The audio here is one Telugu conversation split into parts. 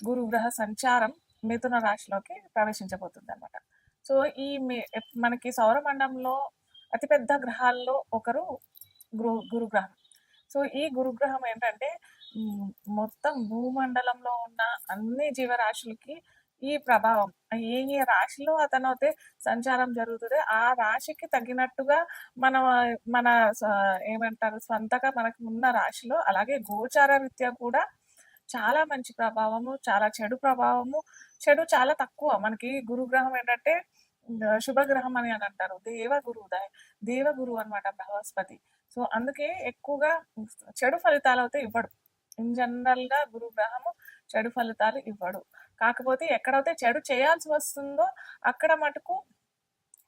గురుగ్రహ సంచారం మిథున రాశిలోకి ప్రవేశించబోతుంది అనమాట సో ఈ మనకి సౌరమండలంలో అతిపెద్ద గ్రహాల్లో ఒకరు గురు గురుగ్రహం. సో ఈ గురుగ్రహం ఏంటంటే మొత్తం భూమండలంలో ఉన్న అన్ని జీవరాశులకి ఈ ప్రభావం. ఏ ఏ రాశిలో అతను అయితే సంచారం జరుగుతుంది ఆ రాశికి తగినట్టుగా మన మన స- ఏమంటారు స్వంతగా మనకు ఉన్న రాశిలో అలాగే గోచార రీత్యా కూడా చాలా మంచి ప్రభావము చాలా చెడు ప్రభావము. చెడు చాలా తక్కువ. మనకి గురుగ్రహం ఏంటంటే శుభగ్రహం అని అని అంటారు. దేవ గురువు దేవ గురువు అనమాట బృహస్పతి. సో అందుకే ఎక్కువగా చెడు ఫలితాలు అయితే ఇవ్వడు. ఇన్ జనరల్గా గురుగ్రహము చెడు ఫలితాలు ఇవ్వడు. కాకపోతే ఎక్కడైతే చెడు చేయాల్సి వస్తుందో అక్కడ మటుకు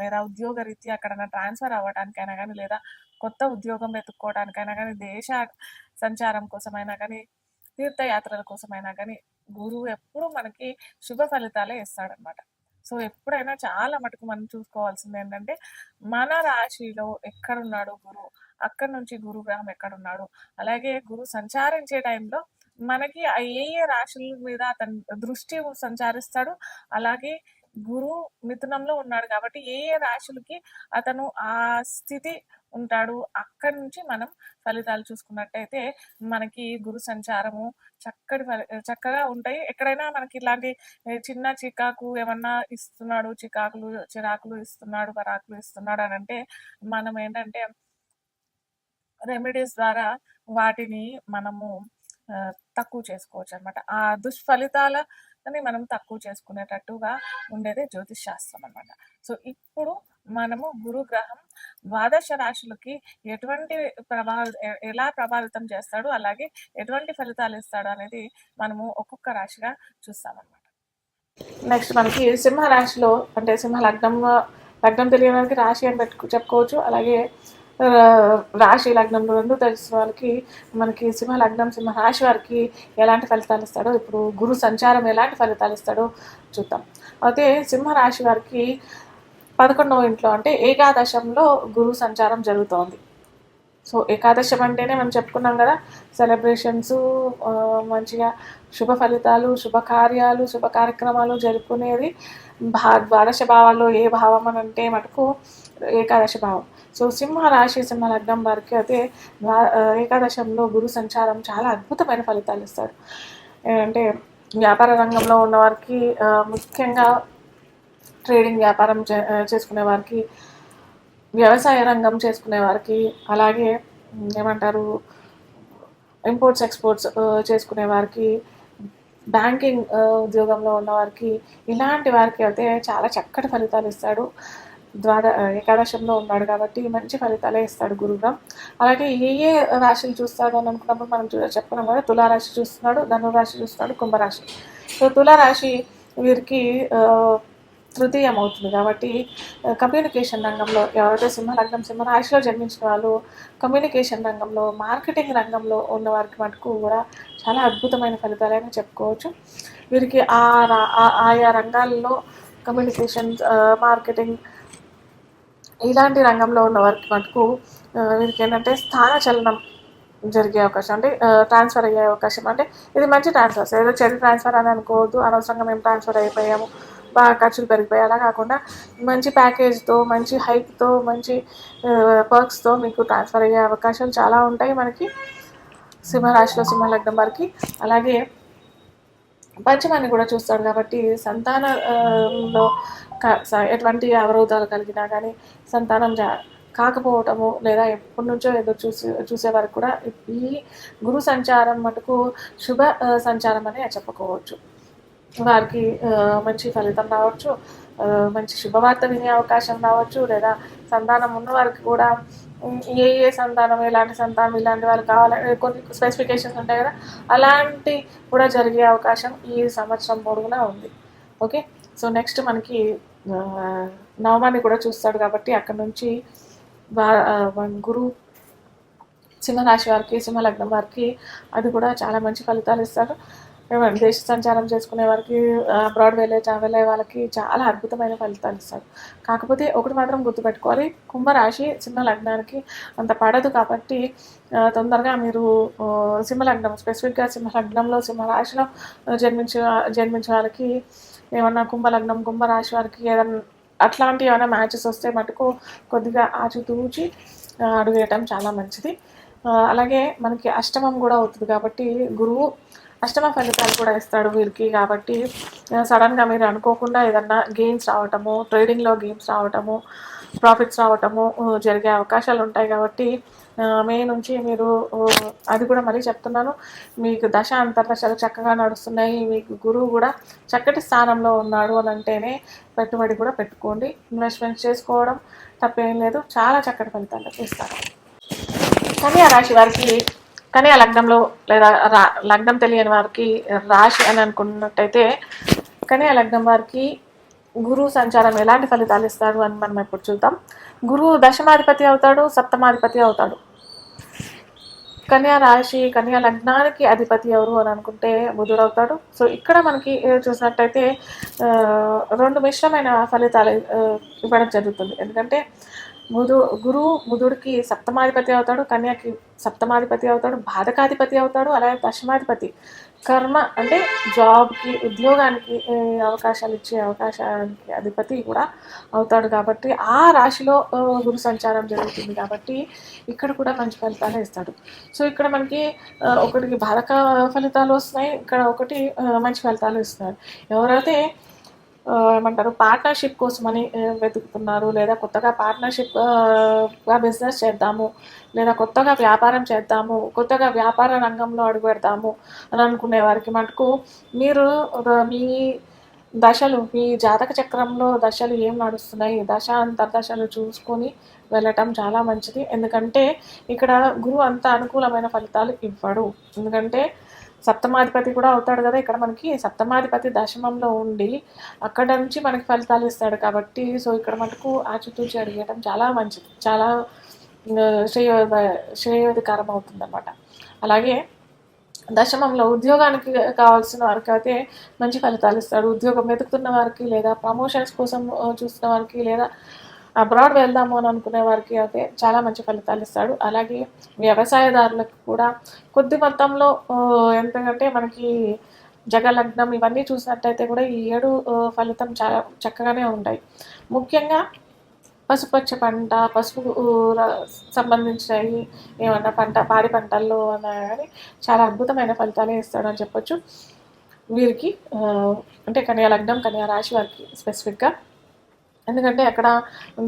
లేదా ఉద్యోగ రీత్యా అక్కడ ట్రాన్స్ఫర్ అవ్వడానికైనా కానీ లేదా కొత్త ఉద్యోగం వెతుక్కోవడానికైనా కానీ దేశ సంచారం కోసమైనా కానీ తీర్థయాత్రల కోసమైనా కానీ గురువు ఎప్పుడు మనకి శుభ ఫలితాలే ఇస్తాడనమాట సో ఎప్పుడైనా చాలా మటుకు మనం చూసుకోవాల్సింది ఏంటంటే మన రాశిలో ఎక్కడున్నాడు గురువు? అక్కడ నుంచి గురు గ్రహం ఎక్కడున్నాడు? అలాగే గురు సంచారించే టైంలో మనకి ఏ ఏ రాశుల మీద అతని దృష్టి సంచారిస్తాడు? అలాగే గురు మిథునంలో ఉన్నాడు కాబట్టి ఏ ఏ రాశులకి అతను ఆ స్థితి ఉంటాడు అక్కడి నుంచి మనం ఫలితాలు చూసుకున్నట్టయితే మనకి గురు సంచారము చక్కటి ఫలి చక్కగా ఉంటాయి. ఎక్కడైనా మనకి ఇలాంటి చిన్న చికాకు ఏమన్నా ఇస్తున్నాడు చికాకులు చిరాకులు ఇస్తున్నాడు పరాకులు ఇస్తున్నాడు అని అంటే మనం ఏంటంటే రెమెడీస్ ద్వారా వాటిని మనము తక్కువ చేసుకోవచ్చు అనమాట ఆ దుష్ఫలితాల దాన్ని మనం తక్కువ చేసుకునేటట్టుగా ఉండేదే జ్యోతిష్ శాస్త్రం అనమాట సో ఇప్పుడు మనము గురుగ్రహం ద్వాదశ రాశులకి ఎటువంటి ప్రభావ ఎలా ప్రభావితం చేస్తాడు అలాగే ఎటువంటి ఫలితాలు ఇస్తాడు అనేది మనము ఒక్కొక్క రాశిగా చూస్తామన్నమాట. నెక్స్ట్ మనకి సింహ రాశిలో అంటే సింహ లగ్నంలో లగ్నం తెలియడానికి రాశి అని పెట్టుకు చెప్పుకోవచ్చు. అలాగే రాశి లగ్నంలో రెండు తెలిసిన వాళ్ళకి మనకి సింహ లగ్నం సింహ రాశి వారికి ఎలాంటి ఫలితాలు ఇస్తాడో ఇప్పుడు గురు సంచారం ఎలాంటి ఫలితాలు ఇస్తాడో చూద్దాం. అయితే సింహ రాశి వారికి పదకొండవ ఇంట్లో అంటే ఏకాదశంలో గురు సంచారం జరుగుతోంది. సో ఏకాదశం అంటేనే మనం చెప్పుకున్నాం కదా సెలబ్రేషన్స్ మంచిగా శుభ ఫలితాలు శుభకార్యాలు శుభ కార్యక్రమాలు జరుపుకునేది భా ద్వాదశ భావాల్లో ఏ భావం అని అంటే మటుకు ఏకాదశ భావం. సో సింహ రాశి సింహ లగ్నం వారికి అయితే ఏకాదశంలో గురు సంచారం చాలా అద్భుతమైన ఫలితాలు ఇస్తారు. అంటే వ్యాపార రంగంలో ఉన్నవారికి ముఖ్యంగా ట్రేడింగ్ వ్యాపారం చే- చేసుకునే వారికి వ్యవసాయ రంగం చేసుకునే వారికి అలాగే ఏమంటారు ఇంపోర్ట్స్ ఎక్స్పోర్ట్స్ చేసుకునే వారికి బ్యాంకింగ్ ఉద్యోగంలో ఉన్నవారికి ఇలాంటి వారికి అయితే చాలా చక్కటి ఫలితాలు ఇస్తాడు. ద్వాద ఏకాదశంలో ఉన్నాడు కాబట్టి మంచి ఫలితాలే ఇస్తాడు గురుగ్రహం అలాగే ఏ ఏ రాశులు చూస్తాడు అని అనుకున్నప్పుడు మనం చూ- చెప్పుకున్నాం కదా తులారాశి చూస్తున్నాడు ధనురాశి చూస్తున్నాడు కుంభరాశి. సో తులారాశి వీరికి తృతీయం అవుతుంది కాబట్టి కమ్యూనికేషన్ రంగంలో ఎవరైతే సింహ సింహరాశిలో జన్మించిన వాళ్ళు కమ్యూనికేషన్ రంగంలో మార్కెటింగ్ రంగంలో ఉన్న వారికి మటుకు కూడా చాలా అద్భుతమైన ఫలితాలని చెప్పుకోవచ్చు. వీరికి ఆ రా- ఆ- ఆయా రంగాల్లో కమ్యూనికేషన్ మార్కెటింగ్ ఇలాంటి రంగంలో ఉన్న వారికి మటుకు వీరికి ఏంటంటే స్థాన చలనం జరిగే అవకాశం అంటే ట్రాన్స్ఫర్ అయ్యే అవకాశం. అంటే ఇది మంచి ట్రాన్స్ఫర్స్ ఏదో చెడు ట్రాన్స్ఫర్ అని అనుకోవద్దు. అనవసరంగా మేము ట్రాన్స్ఫర్ అయిపోయాము. బాగా ఖర్చులు పెరిగిపోయాయి అలా కాకుండా మంచి ప్యాకేజ్తో మంచి హైక్తో మంచి పర్క్స్తో మీకు ట్రాన్స్ఫర్ అయ్యే అవకాశాలు చాలా ఉంటాయి మనకి సింహరాశిలో సింహ లగ్నం వారికి. అలాగే పంచమాన్ని కూడా చూస్తాడు కాబట్టి సంతానంలో ఎటువంటి అవరోధాలు కలిగినా కానీ సంతానం జా కాకపోవటము లేదా ఎప్పటి నుంచో ఎదురు చూసి చూసే వరకు కూడా ఈ గురు సంచారం మటుకు శుభ సంచారం అని చెప్పుకోవచ్చు వారికి మంచి ఫలితం రావచ్చు మంచి శుభవార్త వినే అవకాశం రావచ్చు లేదా సంతానం ఉన్న వారికి కూడా ఏ ఏ సంతానం ఎలాంటి సంతానం ఇలాంటి వాళ్ళు కావాలని కొన్ని స్పెసిఫికేషన్స్ ఉంటాయి కదా అలాంటి కూడా జరిగే అవకాశం ఈ సంవత్సరం పొడుగునా ఉంది. ఓకే? సో నెక్స్ట్ మనకి నవమాన్ని కూడా చూస్తాడు కాబట్టి అక్కడ నుంచి గురువు గురు సింహరాశి వారికి సింహలగ్నం వారికి అది కూడా చాలా మంచి ఫలితాలు ఇస్తారు. దేశ సంచారం చేసుకునే వారికి అబ్రాడ్ వెళ్ళే వెళ్ళే వాళ్ళకి చాలా అద్భుతమైన ఫలితాలు ఇస్తారు కాకపోతే ఒకటి మాత్రం గుర్తుపెట్టుకోవాలి. కుంభరాశి సింహ లగ్నానికి అంత పడదు కాబట్టి తొందరగా మీరు సింహలగ్నం స్పెసిఫిక్గా సింహలగ్నంలో సింహరాశిలో జన్మించే జన్మించే వాళ్ళకి ఏమన్నా కుంభలగ్నం కుంభరాశి వారికి ఏదన్నా అట్లాంటి ఏమైనా మ్యాచెస్ వస్తే మటుకు కొద్దిగా ఆచితూచి అడుగేయటం చాలా మంచిది. అలాగే మనకి అష్టమం కూడా అవుతుంది కాబట్టి గురువు అష్టమ ఫలితాలు కూడా ఇస్తాడు వీరికి కాబట్టి సడన్గా మీరు అనుకోకుండా ఏదన్నా గేమ్స్ రావటము ట్రేడింగ్లో గేమ్స్ రావటము ప్రాఫిట్స్ రావటము జరిగే అవకాశాలు ఉంటాయి కాబట్టి మే నుంచి మీరు అది కూడా మళ్ళీ చెప్తున్నాను. మీకు దశ అంతర్దశలు చక్కగా నడుస్తున్నాయి. మీకు గురువు కూడా చక్కటి స్థానంలో ఉన్నాడు అని అంటేనే పెట్టుబడి కూడా పెట్టుకోండి. ఇన్వెస్ట్మెంట్ చేసుకోవడం తప్పేం లేదు. చాలా చక్కటి ఫలితాలు ఇస్తారు. కన్యా రాశి వారికి కన్యా లగ్నంలో లేదా రా లగ్నం తెలియని వారికి రాశి అని అనుకున్నట్టయితే కన్యా లగ్నం వారికి గురువు సంచారం ఎలాంటి ఫలితాలు ఇస్తాడు అని మనం ఇప్పుడు చూద్దాం. గురువు దశమాధిపతి అవుతాడు సప్తమాధిపతి అవుతాడు. కన్యా రాశి కన్యా లగ్నానికి అధిపతి ఎవరు అని అనుకుంటే బుధుడు అవుతాడు. సో ఇక్కడ మనకి చూసినట్టయితే రెండు మిశ్రమైన ఫలితాలు ఇవ్వడం జరుగుతుంది. ఎందుకంటే బుధు గురువు బుధుడికి సప్తమాధిపతి అవుతాడు కన్యాకి సప్తమాధిపతి అవుతాడు బాధకాధిపతి అవుతాడు అలాగే దశమాధిపతి. కర్మ అంటే జాబ్కి ఉద్యోగానికి అవకాశాలు ఇచ్చే అవకాశానికి అధిపతి కూడా అవుతాడు కాబట్టి ఆ రాశిలో గురు సంచారం జరుగుతుంది కాబట్టి ఇక్కడ కూడా మంచి ఫలితాలు ఇస్తాడు. సో ఇక్కడ మనకి ఒకటికి బాధక ఫలితాలు వస్తున్నాయి ఇక్కడ ఒకటి మంచి ఫలితాలు ఇస్తున్నారు. ఎవరైతే ఏమంటారు పార్ట్నర్షిప్ కోసమని వెతుకుతున్నారు. లేదా కొత్తగా పార్ట్నర్షిప్గా బిజినెస్ చేద్దాము. లేదా కొత్తగా వ్యాపారం చేద్దాము. కొత్తగా వ్యాపార రంగంలో అడుగు పెడతాము అని అనుకునే వారికి మటుకు మీరు మీ దశలు మీ జాతక చక్రంలో దశలు ఏం నడుస్తున్నాయి? దశ అంతర్దశలు చూసుకొని వెళ్ళటం చాలా మంచిది. ఎందుకంటే ఇక్కడ గురువు అంత అనుకూలమైన ఫలితాలు ఇవ్వడు. ఎందుకంటే సప్తమాధిపతి కూడా అవుతాడు కదా. ఇక్కడ మనకి సప్తమాధిపతి దశమంలో ఉండి అక్కడ నుంచి మనకి ఫలితాలు ఇస్తాడు కాబట్టి సో ఇక్కడ మటుకు ఆచితూచి అడిగేయడం చాలా మంచిది. చాలా శ్రేయో శ్రేయోధికారం అవుతుందన్నమాట. అలాగే దశమంలో ఉద్యోగానికి కావాల్సిన వారికి అయితే మంచి ఫలితాలు ఇస్తాడు. ఉద్యోగం వెతుకుతున్న వారికి లేదా ప్రమోషన్స్ కోసం చూస్తున్న వారికి లేదా అబ్రాడ్ వెళ్దాము అని అనుకునే వారికి అయితే చాలా మంచి ఫలితాలు ఇస్తాడు. అలాగే వ్యవసాయదారులకు కూడా కొద్ది మొత్తంలో ఆ, ఎంతకంటే మనకి జగలగ్నం ఇవన్నీ చూసినట్టయితే కూడా ఈ ఏడు ఫలితం చాలా చక్కగానే ఉంటాయి. ముఖ్యంగా పసుపచ్చ పంట పసుపు సంబంధించినవి ఏమన్నా పంట పాడి పంటల్లో అన్నా కానీ చాలా అద్భుతమైన ఫలితాలే ఇస్తాడని చెప్పొచ్చు. వీరికి అంటే కన్యా లగ్నం కన్యా రాశి వారికి స్పెసిఫిక్గా ఎందుకంటే అక్కడ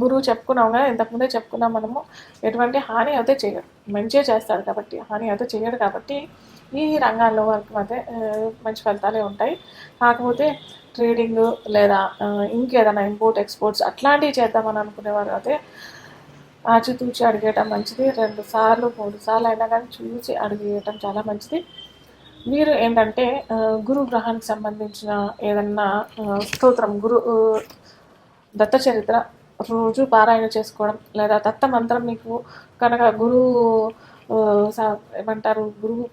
గురువు చెప్పుకున్నాం కదా ఇంతకుముందే చెప్పుకున్నాం మనము ఎటువంటి హాని అయితే చేయడు మంచిగా చేస్తాడు కాబట్టి హాని అయితే చేయడు కాబట్టి ఈ రంగాల్లో వరకు అయితే మంచి ఫలితాలే ఉంటాయి. కాకపోతే ట్రేడింగ్ లేదా ఇంకేదైనా ఇంపోర్ట్ ఎక్స్పోర్ట్స్ అట్లాంటివి చేద్దామని అనుకునేవారు అయితే ఆచితూచి అడిగేయటం మంచిది. రెండు సార్లు మూడు సార్లు అయినా కానీ చూసి అడిగేయటం చాలా మంచిది. మీరు ఏంటంటే గురు గ్రహానికి సంబంధించిన ఏదన్నా స్తోత్రం గురు దత్త చరిత్ర రోజు పారాయణ చేసుకోవడం లేదా దత్త మంత్రం మీకు కనుక గురువు ఏమంటారు గురువు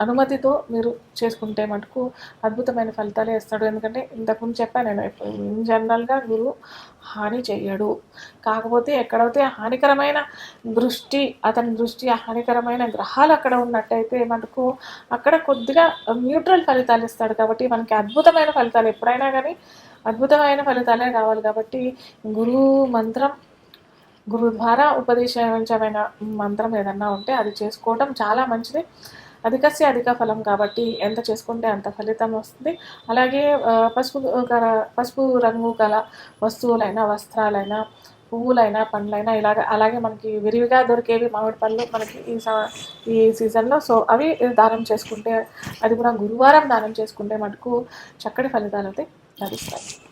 అనుమతితో మీరు చేసుకుంటే మటుకు అద్భుతమైన ఫలితాలే ఇస్తాడు. ఎందుకంటే ఇంతకుముందు చెప్పాను నేను ఇన్ జనరల్గా గురువు హాని చెయ్యడు. కాకపోతే ఎక్కడైతే హానికరమైన దృష్టి అతని దృష్టి హానికరమైన గ్రహాలు అక్కడ ఉన్నట్టయితే మనకు అక్కడ కొద్దిగా న్యూట్రల్ ఫలితాలు ఇస్తాడు. కాబట్టి మనకి అద్భుతమైన ఫలితాలు ఎప్పుడైనా కానీ అద్భుతమైన ఫలితాలే కావాలి కాబట్టి గురువు మంత్రం గురువు ద్వారా ఉపదేశించమైన మంత్రం ఏదన్నా ఉంటే అది చేసుకోవడం చాలా మంచిది. అధికస్య అధిక ఫలం కాబట్టి ఎంత చేసుకుంటే అంత ఫలితం వస్తుంది. అలాగే పసుపు గల పసుపు రంగు గల వస్తువులైనా వస్త్రాలైనా పువ్వులైనా పండ్లైనా ఇలాగ అలాగే మనకి విరివిగా దొరికేవి మామిడి పళ్ళు మనకి ఈ ఈ సీజన్లో. సో అవి దానం చేసుకుంటే అది కూడా గురువారం దానం చేసుకుంటే మటుకు చక్కటి ఫలితాలు అయితే లభిస్తాయి